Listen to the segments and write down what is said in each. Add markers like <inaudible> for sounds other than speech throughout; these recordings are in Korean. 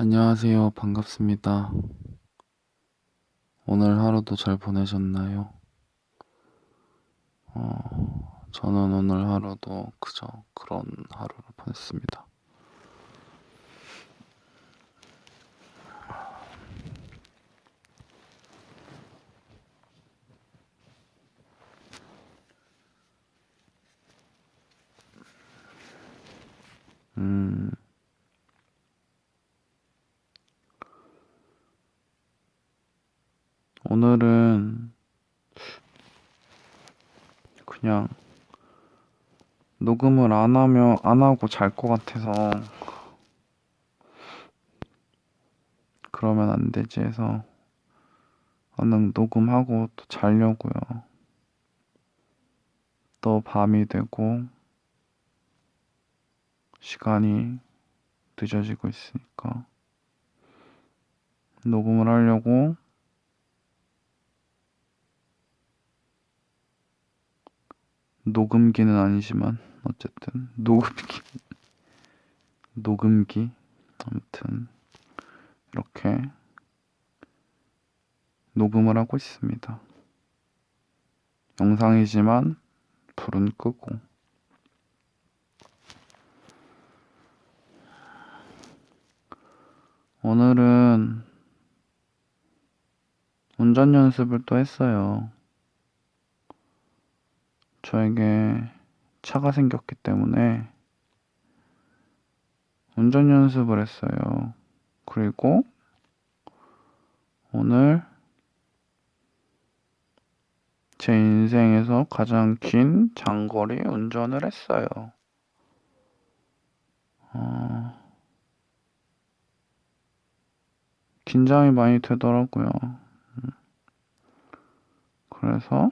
안녕하세요. 반갑습니다. 오늘 하루도 잘 보내셨나요? 어, 저는 오늘 하루도 그저 그런 하루를 보냈습니다. 오늘은 그냥 녹음을 안 하면 안 하고 잘 것 같아서 그러면 안 되지 해서 얼른 녹음하고 또 자려고요. 또 밤이 되고 시간이 늦어지고 있으니까 녹음을 하려고 녹음기는 아니지만 어쨌든 녹음기 <laughs> 녹음기 아무튼 이렇게 녹음을 하고 있습니다. 영상이지만 불은 끄고 오늘은 운전 연습을 또 했어요. 저에게 차가 생겼기 때문에 운전 연습을 했어요. 그리고 오늘 제 인생에서 가장 긴 장거리 운전을 했어요. 어, 긴장이 많이 되더라고요. 음. 그래서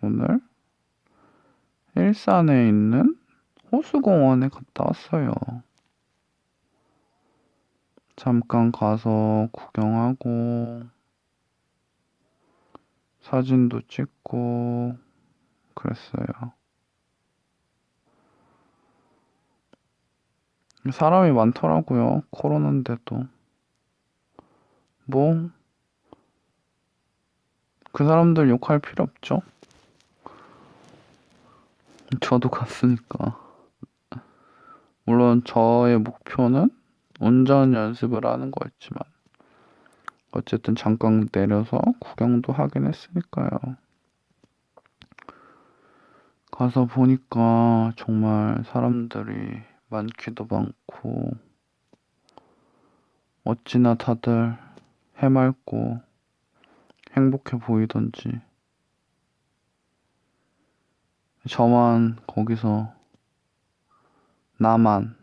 오늘 일산에 있는 호수공원에 갔다 왔어요. 잠깐 가서 구경하고 사진도 찍고 그랬어요. 사람이 많더라고요. 코로나인데도. 뭐, 그 사람들 욕할 필요 없죠. 저도 갔으니까. 물론 저의 목표는 운전 연습을 하는 거였지만, 어쨌든 잠깐 내려서 구경도 하긴 했으니까요. 가서 보니까 정말 사람들이 많기도 많고, 어찌나 다들 해맑고 행복해 보이던지. 저만 거기서 나만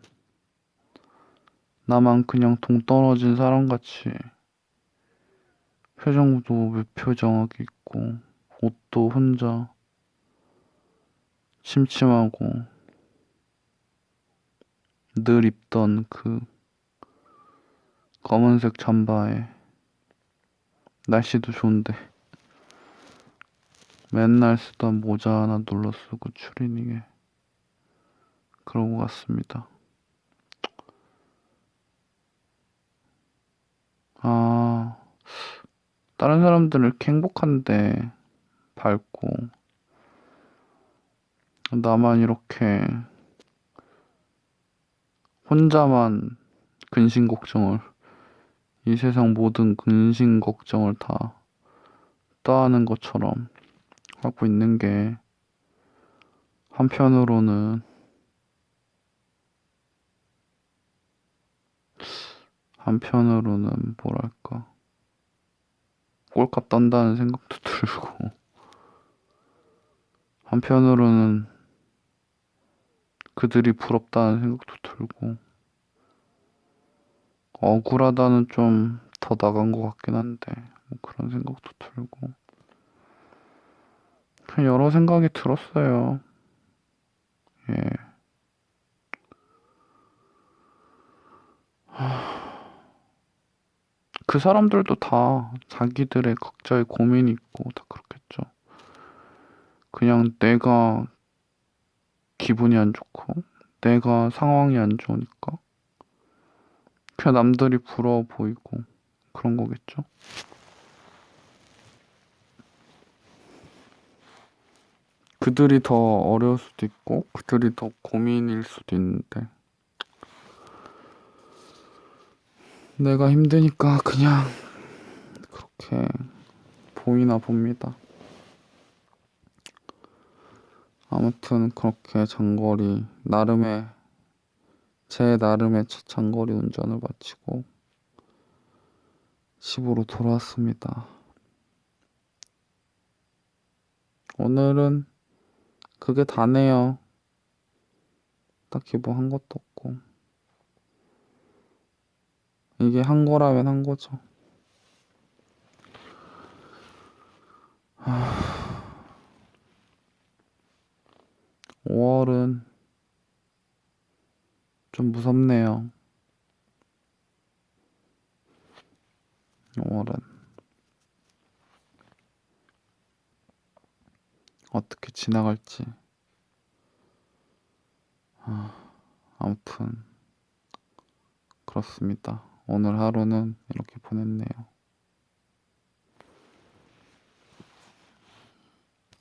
나만 그냥 동떨어진 사람같이 표정도 무표정하게 있고 옷도 혼자 침침하고 늘 입던 그 검은색 잠바에 날씨도 좋은데 맨날 쓰던 모자 하나 눌러 쓰고 추리닝에 그러고 갔습니다. 아, 다른 사람들은 이렇게 행복한데 밝고 나만 이렇게 혼자만 근심 걱정을 이 세상 모든 근심 걱정을 다 떠안은 것처럼 하고 있는 게 한편으로는 한편으로는 뭐랄까 꼴값 떤다는 생각도 <laughs> 들고 한편으로는 그들이 부럽다는 생각도 들고 억울하다는 좀 더 나간 것 같긴 한데 뭐 그런 생각도 들고 여러 생각이 들었어요. 예. 그 사람들도 다 자기들의 각자의 고민이 있고 다 그렇겠죠. 그냥 내가 기분이 안 좋고 내가 상황이 안 좋으니까 그냥 남들이 부러워 보이고 그런 거겠죠? 그들이 더 어려울 수도 있고 그들이 더 고민일 수도 있는데 내가 힘드니까 그냥 그렇게 보이나 봅니다. 아무튼 그렇게 장거리 나름의 제 나름의 첫 장거리 운전을 마치고 집으로 돌아왔습니다. 오늘은 그게 다네요. 딱히 뭐 한 것도 없고. 이게 한 거라면 한 거죠. 하... 5월은 좀 무섭네요. 5월은 어떻게 지나갈지. 아, 아무튼 그렇습니다. 오늘 하루는 이렇게 보냈네요.